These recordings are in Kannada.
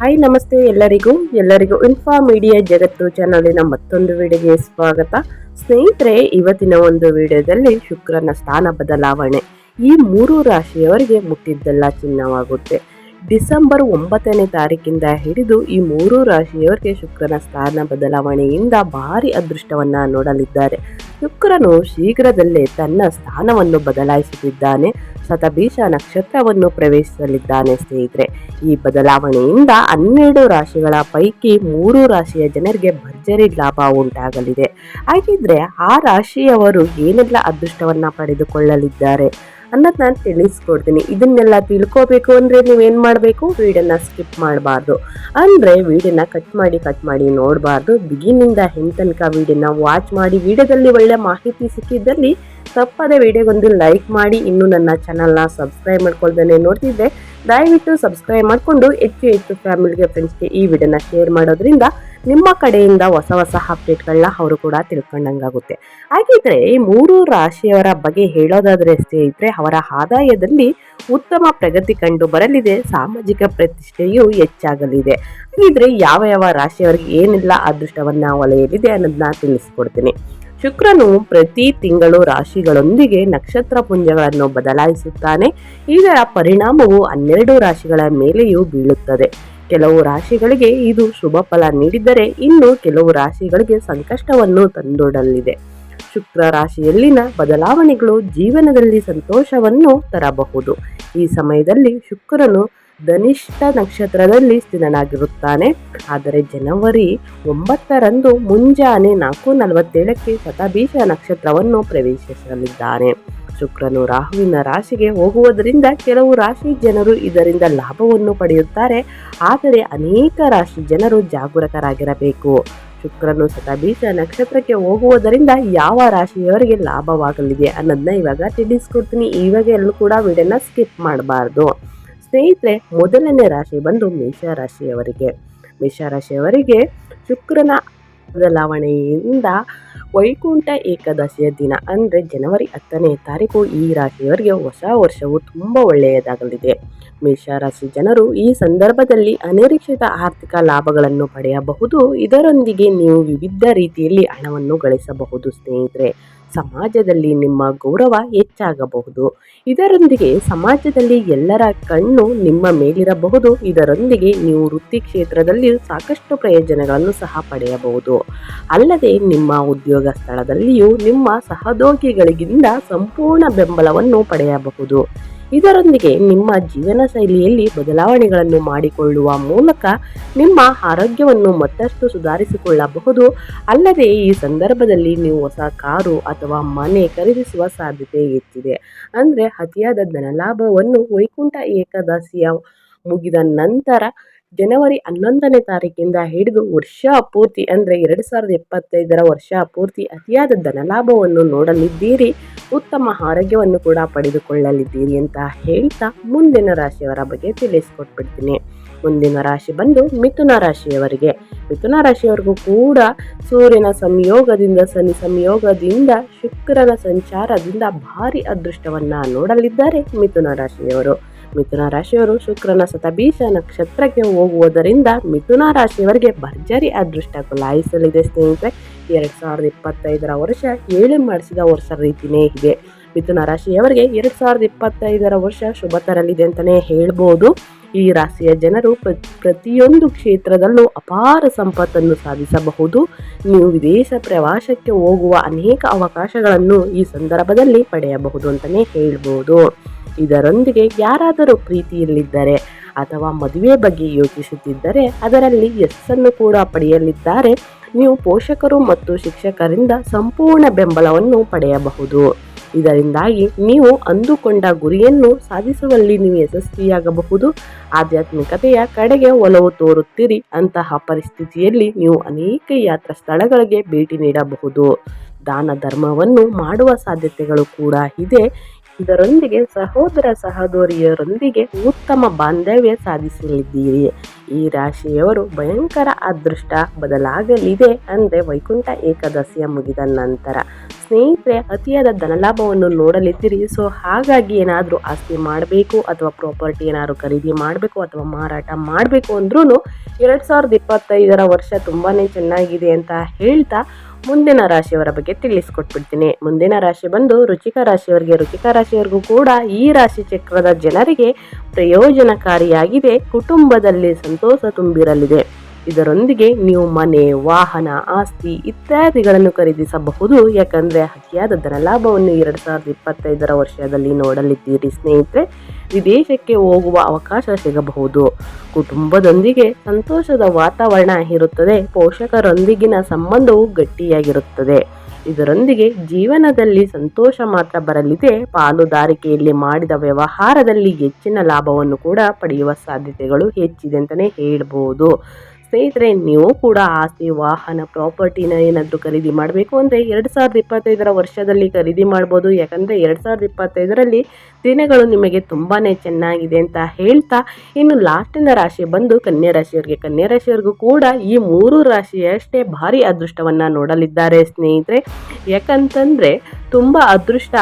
ಹಾಯ್ ನಮಸ್ತೆ ಎಲ್ಲರಿಗೂ. ಎಲ್ಲರಿಗೂ ಇನ್ಫಾ ಮೀಡಿಯಾ ಜಗತ್ತು ಚಾನಲಿನ ಮತ್ತೊಂದು ವಿಡಿಯೋಗೆ ಸ್ವಾಗತ. ಸ್ನೇಹಿತರೆ, ಇವತ್ತಿನ ಒಂದು ವಿಡಿಯೋದಲ್ಲಿ ಶುಕ್ರನ ಸ್ಥಾನ ಬದಲಾವಣೆ. ಈ ಮೂರು ರಾಶಿಯವರಿಗೆ ಮುಟ್ಟಿದ್ದೆಲ್ಲ ಚಿನ್ನವಾಗುತ್ತೆ. ಡಿಸೆಂಬರ್ ಒಂಬತ್ತನೇ ತಾರೀಕಿಂದ ಹಿಡಿದು ಈ ಮೂರು ರಾಶಿಯವರಿಗೆ ಶುಕ್ರನ ಸ್ಥಾನ ಬದಲಾವಣೆಯಿಂದ ಭಾರಿ ಅದೃಷ್ಟವನ್ನು ನೋಡಲಿದ್ದಾರೆ. ಶುಕ್ರನು ಶೀಘ್ರದಲ್ಲೇ ತನ್ನ ಸ್ಥಾನವನ್ನು ಬದಲಾಯಿಸುತ್ತಿದ್ದಾನೆ. ಶತಭೀಷ ನಕ್ಷತ್ರವನ್ನು ಪ್ರವೇಶಿಸಲಿದ್ದಾನೆ ಸ್ನೇಹಿತರೆ. ಈ ಬದಲಾವಣೆಯಿಂದ ಹನ್ನೆರಡು ರಾಶಿಗಳ ಪೈಕಿ ಮೂರು ರಾಶಿಯ ಜನರಿಗೆ ಭರ್ಜರಿ ಲಾಭ ಉಂಟಾಗಲಿದೆ. ಹಾಗಿದ್ರೆ ಆ ರಾಶಿಯವರು ಏನೆಲ್ಲ ಅದೃಷ್ಟವನ್ನು ಪಡೆದುಕೊಳ್ಳಲಿದ್ದಾರೆ? ಅನ್ನೋದು ನಾನು ತಿಳಿಸ್ಕೊಡ್ತೀನಿ. ಇದನ್ನೆಲ್ಲ ತಿಳ್ಕೋಬೇಕು ಅಂದರೆ ನೀವೇನು ಮಾಡಬೇಕು? ವೀಡಿಯೋನ ಸ್ಕಿಪ್ ಮಾಡಬಾರ್ದು. ಅಂದರೆ ವೀಡಿಯೋನ ಕಟ್ ಮಾಡಿ ಕಟ್ ಮಾಡಿ ನೋಡಬಾರ್ದು. ಬಿಗಿನಿಂದ ಹೆಣ್ ತನಕ ವಿಡಿಯೋನ ವಾಚ್ ಮಾಡಿ, ವೀಡಿಯೋದಲ್ಲಿ ಒಳ್ಳೆ ಮಾಹಿತಿ ಸಿಕ್ಕಿದ್ದಲ್ಲಿ ತಪ್ಪದೆ ವಿಡಿಯೋಗೊಂದು ಲೈಕ್ ಮಾಡಿ. ಇನ್ನೂ ನನ್ನ ಚಾನಲ್ನ ಸಬ್ಸ್ಕ್ರೈಬ್ ಮಾಡ್ಕೊಳ್ದೇ ನೋಡ್ತಿದ್ದೆ. ದಯವಿಟ್ಟು ಸಬ್ಸ್ಕ್ರೈಬ್ ಮಾಡಿಕೊಂಡು ಹೆಚ್ಚು ಹೆಚ್ಚು ಫ್ಯಾಮಿಲಿಗೆ ಫ್ರೆಂಡ್ಸ್ಗೆ ಈ ವಿಡಿಯೋನ ಶೇರ್ ಮಾಡೋದ್ರಿಂದ ನಿಮ್ಮ ಕಡೆಯಿಂದ ಹೊಸ ಹೊಸ ಅಪ್ಡೇಟ್ಗಳನ್ನ ಅವರು ಕೂಡ ತಿಳ್ಕೊಂಡಂಗಾಗುತ್ತೆ. ಹಾಗಿದ್ರೆ ಈ ಮೂರು ರಾಶಿಯವರ ಬಗ್ಗೆ ಹೇಳೋದಾದರೆ ಸ್ನೇಹಿತರೆ ಅವರ ಆದಾಯದಲ್ಲಿ ಉತ್ತಮ ಪ್ರಗತಿ ಕಂಡು ಬರಲಿದೆ. ಸಾಮಾಜಿಕ ಪ್ರತಿಷ್ಠೆಯು ಹೆಚ್ಚಾಗಲಿದೆ. ಹಾಗಿದ್ರೆ ಯಾವ ಯಾವ ರಾಶಿಯವರಿಗೆ ಏನಿಲ್ಲ ಅದೃಷ್ಟವನ್ನ ಒಲೆಯಲಿದೆ ಅನ್ನೋದನ್ನ ತಿಳಿಸ್ಕೊಡ್ತೀನಿ. ಶುಕ್ರನು ಪ್ರತಿ ತಿಂಗಳು ರಾಶಿಗಳೊಂದಿಗೆ ನಕ್ಷತ್ರ ಪುಂಜಗಳನ್ನು ಬದಲಾಯಿಸುತ್ತಾನೆ. ಇದರ ಪರಿಣಾಮವು ಹನ್ನೆರಡು ರಾಶಿಗಳ ಮೇಲೆಯೂ ಬೀಳುತ್ತದೆ. ಕೆಲವು ರಾಶಿಗಳಿಗೆ ಇದು ಶುಭ ಫಲ ನೀಡಿದರೆ ಇನ್ನು ಕೆಲವು ರಾಶಿಗಳಿಗೆ ಸಂಕಷ್ಟವನ್ನು ತಂದೊಡಲಿದೆ ಶುಕ್ರ ರಾಶಿಯಲ್ಲಿನ ಬದಲಾವಣೆಗಳು ಜೀವನದಲ್ಲಿ ಸಂತೋಷವನ್ನು ತರಬಹುದು. ಈ ಸಮಯದಲ್ಲಿ ಶುಕ್ರನು ಧನಿಷ್ಠ ನಕ್ಷತ್ರದಲ್ಲಿ ಸ್ಥಿರನಾಗಿರುತ್ತಾನೆ ಆದರೆ ಜನವರಿ ಒಂಬತ್ತರಂದು ಮುಂಜಾನೆ ನಾಲ್ಕು ನಲವತ್ತೇಳಕ್ಕೆ ಶತಬೀಜ ನಕ್ಷತ್ರವನ್ನು ಪ್ರವೇಶಿಸಲಿದ್ದಾನೆ. ಶುಕ್ರನು ರಾಹುವಿನ ರಾಶಿಗೆ ಹೋಗುವುದರಿಂದ ಕೆಲವು ರಾಶಿ ಜನರು ಇದರಿಂದ ಲಾಭವನ್ನು ಪಡೆಯುತ್ತಾರೆ. ಆದರೆ ಅನೇಕ ರಾಶಿ ಜನರು ಜಾಗರೂಕರಾಗಿರಬೇಕು. ಶುಕ್ರನು ಶತಭೀಷ ನಕ್ಷತ್ರಕ್ಕೆ ಹೋಗುವುದರಿಂದ ಯಾವ ರಾಶಿಯವರಿಗೆ ಲಾಭವಾಗಲಿದೆ ಅನ್ನೋದನ್ನ ಇವಾಗ ತಿಳಿಸ್ಕೊಡ್ತೀನಿ. ಇವಾಗ ಎಲ್ಲೂ ಕೂಡ ವಿಡಿಯೋನ ಸ್ಕಿಪ್ ಮಾಡಬಾರ್ದು. ಸ್ನೇಹಿತರೆ, ಮೊದಲನೇ ರಾಶಿ ಬಂದು ಮೇಷರಾಶಿಯವರಿಗೆ ಮೇಷರಾಶಿಯವರಿಗೆ ಶುಕ್ರನ ಬದಲಾವಣೆಯಿಂದ ವೈಕುಂಠ ಏಕಾದಶಿಯ ದಿನ ಅಂದರೆ ಜನವರಿ ಹತ್ತನೇ ತಾರೀಕು ಈ ರಾಶಿಯವರಿಗೆ ಹೊಸ ವರ್ಷವು ತುಂಬ ಒಳ್ಳೆಯದಾಗಲಿದೆ. ಮೇಷರಾಶಿ ಜನರು ಈ ಸಂದರ್ಭದಲ್ಲಿ ಅನಿರೀಕ್ಷಿತ ಆರ್ಥಿಕ ಲಾಭಗಳನ್ನು ಪಡೆಯಬಹುದು. ಇದರೊಂದಿಗೆ ನೀವು ವಿವಿಧ ರೀತಿಯಲ್ಲಿ ಹಣವನ್ನು ಗಳಿಸಬಹುದು ಸ್ನೇಹಿತರೆ. ಸಮಾಜದಲ್ಲಿ ನಿಮ್ಮ ಗೌರವ ಹೆಚ್ಚಾಗಬಹುದು. ಇದರೊಂದಿಗೆ ಸಮಾಜದಲ್ಲಿ ಎಲ್ಲರ ಕಣ್ಣು ನಿಮ್ಮ ಮೇಲಿರಬಹುದು. ಇದರೊಂದಿಗೆ ನೀವು ವೃತ್ತಿ ಕ್ಷೇತ್ರದಲ್ಲಿ ಸಾಕಷ್ಟು ಪ್ರಯೋಜನಗಳನ್ನು ಸಹ ಪಡೆಯಬಹುದು. ಅಲ್ಲದೆ ನಿಮ್ಮ ಉದ್ಯೋಗ ಸ್ಥಳದಲ್ಲಿಯೂ ನಿಮ್ಮ ಸಹೋದ್ಯೋಗಿಗಳಿಗಿಂತ ಸಂಪೂರ್ಣ ಬೆಂಬಲವನ್ನು ಪಡೆಯಬಹುದು. ಇದರೊಂದಿಗೆ ನಿಮ್ಮ ಜೀವನ ಶೈಲಿಯಲ್ಲಿ ಬದಲಾವಣೆಗಳನ್ನು ಮಾಡಿಕೊಳ್ಳುವ ಮೂಲಕ ನಿಮ್ಮ ಆರೋಗ್ಯವನ್ನು ಮತ್ತಷ್ಟು ಸುಧಾರಿಸಿಕೊಳ್ಳಬಹುದು. ಅಲ್ಲದೆ ಈ ಸಂದರ್ಭದಲ್ಲಿ ನೀವು ಹೊಸ ಕಾರು ಅಥವಾ ಮನೆ ಖರೀದಿಸುವ ಸಾಧ್ಯತೆ ಹೆಚ್ಚಿದೆ. ಅಂದರೆ ಅತಿಯಾದ ಧನಲಾಭವನ್ನು ವೈಕುಂಠ ಏಕಾದಶಿಯ ಮುಗಿದ ನಂತರ ಜನವರಿ ಹನ್ನೊಂದನೇ ತಾರೀಕಿಂದ ಹಿಡಿದು ವರ್ಷ ಪೂರ್ತಿ ಅಂದರೆ ಎರಡು ಸಾವಿರದ ಇಪ್ಪತ್ತೈದರ ವರ್ಷ ಪೂರ್ತಿ ಅತಿಯಾದ ಧನಲಾಭವನ್ನು ನೋಡಲಿದ್ದೀರಿ. ಉತ್ತಮ ಆರೋಗ್ಯವನ್ನು ಕೂಡ ಪಡೆದುಕೊಳ್ಳಲಿದ್ದೀರಿ ಅಂತ ಹೇಳ್ತಾ ಮುಂದಿನ ರಾಶಿಯವರ ಬಗ್ಗೆ ತಿಳಿಸ್ಕೊಟ್ಬಿಡ್ತೀನಿ. ಮುಂದಿನ ರಾಶಿ ಬಂದು ಮಿಥುನ ರಾಶಿಯವರಿಗೆ. ಮಿಥುನ ರಾಶಿಯವರಿಗೂ ಕೂಡ ಸೂರ್ಯನ ಸಂಯೋಗದಿಂದ, ಶನಿ ಸಂಯೋಗದಿಂದ, ಶುಕ್ರನ ಸಂಚಾರದಿಂದ ಭಾರಿ ಅದೃಷ್ಟವನ್ನು ನೋಡಲಿದ್ದಾರೆ ಮಿಥುನ ರಾಶಿಯವರು. ಮಿಥುನ ರಾಶಿಯವರು ಶುಕ್ರನ ಸತಬೀಷ ನಕ್ಷತ್ರಕ್ಕೆ ಹೋಗುವುದರಿಂದ ಮಿಥುನ ರಾಶಿಯವರಿಗೆ ಭರ್ಜರಿ ಅದೃಷ್ಟ ಕುಲಾಯಿಸಲಿದೆ ಸ್ನೇಹಿತರೆ. ಎರಡು ಸಾವಿರದ ಇಪ್ಪತ್ತೈದರ ವರ್ಷ ಏಳು ಮಾಡಿಸಿದ ವರ್ಷ ರೀತಿಯೇ ಇದೆ. ಮಿಥುನ ರಾಶಿಯವರಿಗೆ ಎರಡು ಸಾವಿರದ ಇಪ್ಪತ್ತೈದರ ವರ್ಷ ಶುಭ ತರಲಿದೆ ಅಂತಲೇ ಹೇಳ್ಬೋದು. ಈ ರಾಶಿಯ ಜನರು ಪ್ರತಿಯೊಂದು ಕ್ಷೇತ್ರದಲ್ಲೂ ಅಪಾರ ಸಂಪತ್ತನ್ನು ಸಾಧಿಸಬಹುದು. ನೀವು ವಿದೇಶ ಪ್ರವಾಸಕ್ಕೆ ಹೋಗುವ ಅನೇಕ ಅವಕಾಶಗಳನ್ನು ಈ ಸಂದರ್ಭದಲ್ಲಿ ಪಡೆಯಬಹುದು ಅಂತಲೇ ಹೇಳ್ಬೋದು. ಇದರೊಂದಿಗೆ ಯಾರಾದರೂ ಪ್ರೀತಿಯಲ್ಲಿದ್ದರೆ ಅಥವಾ ಮದುವೆ ಬಗ್ಗೆ ಯೋಚಿಸುತ್ತಿದ್ದರೆ ಅದರಲ್ಲಿ ಯಶಸ್ಸನ್ನು ಕೂಡ ಪಡೆಯಲಿದ್ದಾರೆ. ನೀವು ಪೋಷಕರು ಮತ್ತು ಶಿಕ್ಷಕರಿಂದ ಸಂಪೂರ್ಣ ಬೆಂಬಲವನ್ನು ಪಡೆಯಬಹುದು. ಇದರಿಂದಾಗಿ ನೀವು ಅಂದುಕೊಂಡ ಗುರಿಯನ್ನು ಸಾಧಿಸುವಲ್ಲಿ ನೀವು ಯಶಸ್ವಿಯಾಗಬಹುದು. ಆಧ್ಯಾತ್ಮಿಕತೆಯ ಕಡೆಗೆ ಒಲವು ತೋರುತ್ತೀರಿ ಅಂತಹ ಪರಿಸ್ಥಿತಿಯಲ್ಲಿ ನೀವು ಅನೇಕ ಯಾತ್ರಾ ಸ್ಥಳಗಳಿಗೆ ಭೇಟಿ ನೀಡಬಹುದು. ದಾನ ಧರ್ಮವನ್ನು ಮಾಡುವ ಸಾಧ್ಯತೆಗಳು ಕೂಡ ಇದೆ. ಇದರೊಂದಿಗೆ ಸಹೋದರ ಸಹೋದರಿಯರೊಂದಿಗೆ ಉತ್ತಮ ಬಾಂಧವ್ಯ ಸಾಧಿಸಲಿದ್ದೀರಿ. ಈ ರಾಶಿಯವರು ಭಯಂಕರ ಅದೃಷ್ಟ ಬದಲಾಗಲಿದೆ ಅಂದರೆ ವೈಕುಂಠ ಏಕಾದಶಿಯ ಮುಗಿದ ನಂತರ ಸ್ನೇಹಿತರೆ, ಅತಿಯಾದ ಧನಲಾಭವನ್ನು ನೋಡಲಿದ್ದೀರಿ ಸೊ ಹಾಗಾಗಿ ಏನಾದರೂ ಆಸ್ತಿ ಮಾಡಬೇಕು ಅಥವಾ ಪ್ರಾಪರ್ಟಿ ಏನಾದರೂ ಖರೀದಿ ಮಾಡಬೇಕು ಅಥವಾ ಮಾರಾಟ ಮಾಡಬೇಕು ಅಂದ್ರೂ ಎರಡು ಸಾವಿರದ ಇಪ್ಪತ್ತೈದರ ವರ್ಷ ತುಂಬಾ ಚೆನ್ನಾಗಿದೆ ಅಂತ ಹೇಳ್ತಾ ಮುಂದಿನ ರಾಶಿಯವರ ಬಗ್ಗೆ ತಿಳಿಸ್ಕೊಟ್ಬಿಡ್ತೀನಿ. ಮುಂದಿನ ರಾಶಿ ಬಂದು ರುಚಿಕ ರಾಶಿಯವರಿಗೆ, ರುಚಿಕ ರಾಶಿಯವರಿಗೂ ಕೂಡ ಈ ರಾಶಿ ಚಕ್ರದ ಜನರಿಗೆ ಪ್ರಯೋಜನಕಾರಿಯಾಗಿದೆ. ಕುಟುಂಬದಲ್ಲಿ ಸಂತೋಷ ತುಂಬಿರಲಿದೆ. ಇದರೊಂದಿಗೆ ನೀವು ಮನೆ, ವಾಹನ, ಆಸ್ತಿ ಇತ್ಯಾದಿಗಳನ್ನು ಖರೀದಿಸಬಹುದು. ಯಾಕಂದರೆ ಅತಿಯಾದ ಧನಲಾಭವನ್ನು ಎರಡು ಸಾವಿರದ ಇಪ್ಪತ್ತೈದರ ವರ್ಷದಲ್ಲಿ ನೋಡಲಿದ್ದೀರಿ ಸ್ನೇಹಿತರೆ. ವಿದೇಶಕ್ಕೆ ಹೋಗುವ ಅವಕಾಶ ಸಿಗಬಹುದು. ಕುಟುಂಬದೊಂದಿಗೆ ಸಂತೋಷದ ವಾತಾವರಣ ಇರುತ್ತದೆ. ಪೋಷಕರೊಂದಿಗಿನ ಸಂಬಂಧವು ಗಟ್ಟಿಯಾಗಿರುತ್ತದೆ. ಇದರೊಂದಿಗೆ ಜೀವನದಲ್ಲಿ ಸಂತೋಷ ಮಾತ್ರ ಬರಲಿದೆ. ಪಾಲುದಾರಿಕೆಯಲ್ಲಿ ಮಾಡಿದ ವ್ಯವಹಾರದಲ್ಲಿ ಹೆಚ್ಚಿನ ಲಾಭವನ್ನು ಕೂಡ ಪಡೆಯುವ ಸಾಧ್ಯತೆಗಳು ಹೆಚ್ಚಿದೆ ಅಂತಲೇ ಹೇಳ್ಬೋದು. ಸ್ನೇಹಿತರೆ ನೀವು ಕೂಡ ಆಸ್ತಿ, ವಾಹನ, ಪ್ರಾಪರ್ಟಿನ ಏನಾದರೂ ಖರೀದಿ ಮಾಡಬೇಕು ಅಂದರೆ ಎರಡು ಸಾವಿರದ ಇಪ್ಪತ್ತೈದರ ವರ್ಷದಲ್ಲಿ ಖರೀದಿ ಮಾಡ್ಬೋದು. ಯಾಕಂದರೆ ಎರಡು ಸಾವಿರದ ಇಪ್ಪತ್ತೈದರಲ್ಲಿ ದಿನಗಳು ನಿಮಗೆ ತುಂಬಾ ಚೆನ್ನಾಗಿದೆ ಅಂತ ಹೇಳ್ತಾ ಇನ್ನು ಲಾಸ್ಟಿನ ರಾಶಿ ಬಂದು ಕನ್ಯಾ ರಾಶಿಯವರಿಗೆ. ಕನ್ಯಾ ರಾಶಿಯವರಿಗೂ ಕೂಡ ಈ ಮೂರು ರಾಶಿಯಷ್ಟೇ ಭಾರಿ ಅದೃಷ್ಟವನ್ನು ನೋಡಲಿದ್ದಾರೆ ಸ್ನೇಹಿತರೆ. ಯಾಕಂತಂದರೆ ತುಂಬ ಅದೃಷ್ಟ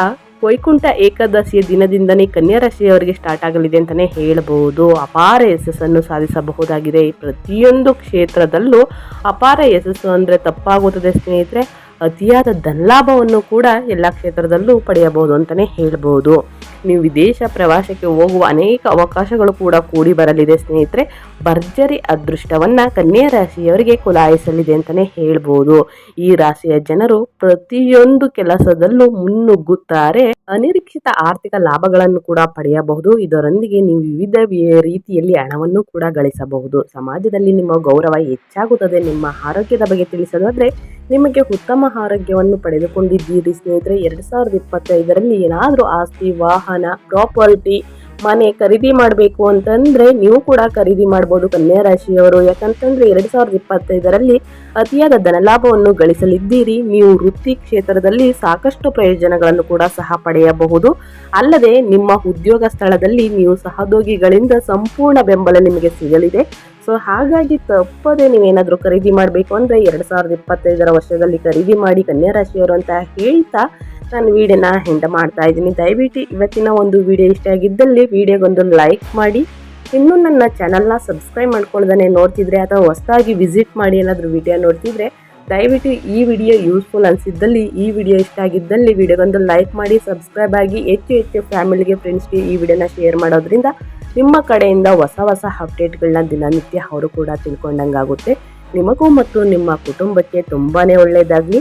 ವೈಕುಂಠ ಏಕಾದಶಿಯ ದಿನದಿಂದನೇ ಕನ್ಯಾ ರಾಶಿಯವರಿಗೆ ಸ್ಟಾರ್ಟ್ ಆಗಲಿದೆ ಅಂತಲೇ ಹೇಳಬಹುದು ಅಪಾರ ಯಶಸ್ಸನ್ನು ಸಾಧಿಸಬಹುದಾಗಿದೆ. ಪ್ರತಿಯೊಂದು ಕ್ಷೇತ್ರದಲ್ಲೂ ಅಪಾರ ಯಶಸ್ಸು ಅಂದರೆ ತಪ್ಪಾಗುತ್ತದೆ ಸ್ನೇಹಿತರೆ. ಅತಿಯಾದ ಧನಲಾಭವನ್ನು ಕೂಡ ಎಲ್ಲ ಕ್ಷೇತ್ರದಲ್ಲೂ ಪಡೆಯಬಹುದು ಅಂತಲೇ ಹೇಳ್ಬೋದು. ನೀವು ವಿದೇಶ ಪ್ರವಾಸಕ್ಕೆ ಹೋಗುವ ಅನೇಕ ಅವಕಾಶಗಳು ಕೂಡ ಕೂಡಿ ಬರಲಿದೆ ಸ್ನೇಹಿತರೆ. ಭರ್ಜರಿ ಅದೃಷ್ಟವನ್ನು ಕನ್ಯಾ ರಾಶಿಯವರಿಗೆ ಕುಲಾಯಿಸಲಿದೆ ಅಂತಲೇ ಹೇಳ್ಬೋದು. ಈ ರಾಶಿಯ ಜನರು ಪ್ರತಿಯೊಂದು ಕೆಲಸದಲ್ಲೂ ಮುನ್ನುಗ್ಗುತ್ತಾರೆ. ಅನಿರೀಕ್ಷಿತ ಆರ್ಥಿಕ ಲಾಭಗಳನ್ನು ಕೂಡ ಪಡೆಯಬಹುದು. ಇದರೊಂದಿಗೆ ನೀವು ವಿವಿಧ ರೀತಿಯಲ್ಲಿ ಹಣವನ್ನು ಕೂಡ ಗಳಿಸಬಹುದು. ಸಮಾಜದಲ್ಲಿ ನಿಮ್ಮ ಗೌರವ ಹೆಚ್ಚಾಗುತ್ತದೆ. ನಿಮ್ಮ ಆರೋಗ್ಯದ ಬಗ್ಗೆ ತಿಳಿಸೋದಾದರೆ, ನಿಮಗೆ ಉತ್ತಮ ಆರೋಗ್ಯವನ್ನು ಪಡೆದುಕೊಂಡಿದ್ದೀರಿ ಸ್ನೇಹಿತರೆ. ಎರಡು ಸಾವಿರದ ಇಪ್ಪತ್ತೈದರಲ್ಲಿ ಏನಾದರೂ ಆಸ್ತಿ, ವಾಹನ, ಪ್ರಾಪರ್ಟಿ ಮನೆ ಖರೀದಿ ಮಾಡಬೇಕು ಅಂತಂದ್ರೆ ನೀವು ಕೂಡ ಖರೀದಿ ಮಾಡ್ಬೋದು ಕನ್ಯಾ ರಾಶಿಯವರು. ಯಾಕಂತಂದ್ರೆ ಎರಡು ಸಾವಿರದ ಇಪ್ಪತ್ತೈದರಲ್ಲಿ ಅತಿಯಾದ ಧನಲಾಭವನ್ನು ಗಳಿಸಲಿದ್ದೀರಿ. ನೀವು ವೃತ್ತಿ ಕ್ಷೇತ್ರದಲ್ಲಿ ಸಾಕಷ್ಟು ಪ್ರಯೋಜನಗಳನ್ನು ಕೂಡ ಸಹ ಪಡೆಯಬಹುದು. ಅಲ್ಲದೆ ನಿಮ್ಮ ಉದ್ಯೋಗ ಸ್ಥಳದಲ್ಲಿ ನೀವು ಸಹೋದ್ಯೋಗಿಗಳಿಂದ ಸಂಪೂರ್ಣ ಬೆಂಬಲ ನಿಮಗೆ ಸಿಗಲಿದೆ. ಸೊ, ಹಾಗಾಗಿ ತಪ್ಪದೆ ನೀವೇನಾದರೂ ಖರೀದಿ ಮಾಡಬೇಕು ಅಂದರೆ ಎರಡು ಸಾವಿರದ ಇಪ್ಪತ್ತೈದರ ವರ್ಷದಲ್ಲಿ ಖರೀದಿ ಮಾಡಿ ಕನ್ಯಾ ರಾಶಿಯವರು ಅಂತ ಹೇಳ್ತಾ ನಾನು ವಿಡಿಯೋನ ಹೆಂಡ ಮಾಡ್ತಾ ಇದ್ದೀನಿ. ದಯವಿಟ್ಟು ಇವತ್ತಿನ ಒಂದು ವಿಡಿಯೋ ಇಷ್ಟ ಆಗಿದ್ದಲ್ಲಿ ವಿಡಿಯೋಗೊಂದು ಲೈಕ್ ಮಾಡಿ. ಇನ್ನೂ ನನ್ನ ಚಾನಲ್ನ ಸಬ್ಸ್ಕ್ರೈಬ್ ಮಾಡ್ಕೊಳ್ದೇ ನೋಡ್ತಿದ್ರೆ ಅಥವಾ ಹೊಸದಾಗಿ ವಿಸಿಟ್ ಮಾಡಿ ಏನಾದರೂ ವಿಡಿಯೋ ನೋಡ್ತಿದ್ರೆ, ದಯವಿಟ್ಟು ಈ ವಿಡಿಯೋ ಯೂಸ್ಫುಲ್ ಅನಿಸಿದ್ದಲ್ಲಿ, ಈ ವಿಡಿಯೋ ಇಷ್ಟ ಆಗಿದ್ದಲ್ಲಿ ವಿಡಿಯೋಗೊಂದು ಲೈಕ್ ಮಾಡಿ ಸಬ್ಸ್ಕ್ರೈಬ್ ಆಗಿ, ಹೆಚ್ಚು ಹೆಚ್ಚು ಫ್ಯಾಮಿಲಿಗೆ ಫ್ರೆಂಡ್ಸ್ಗೆ ಈ ವಿಡಿಯೋನ ಶೇರ್ ಮಾಡೋದ್ರಿಂದ ನಿಮ್ಮ ಕಡೆಯಿಂದ ಹೊಸ ಹೊಸ ಅಪ್ಡೇಟ್ಗಳನ್ನ ದಿನನಿತ್ಯ ಅವರು ಕೂಡ ತಿಳ್ಕೊಂಡಂಗಾಗುತ್ತೆ. ನಿಮಗೂ ಮತ್ತು ನಿಮ್ಮ ಕುಟುಂಬಕ್ಕೆ ತುಂಬಾ ಒಳ್ಳೆಯದಾಗಲಿ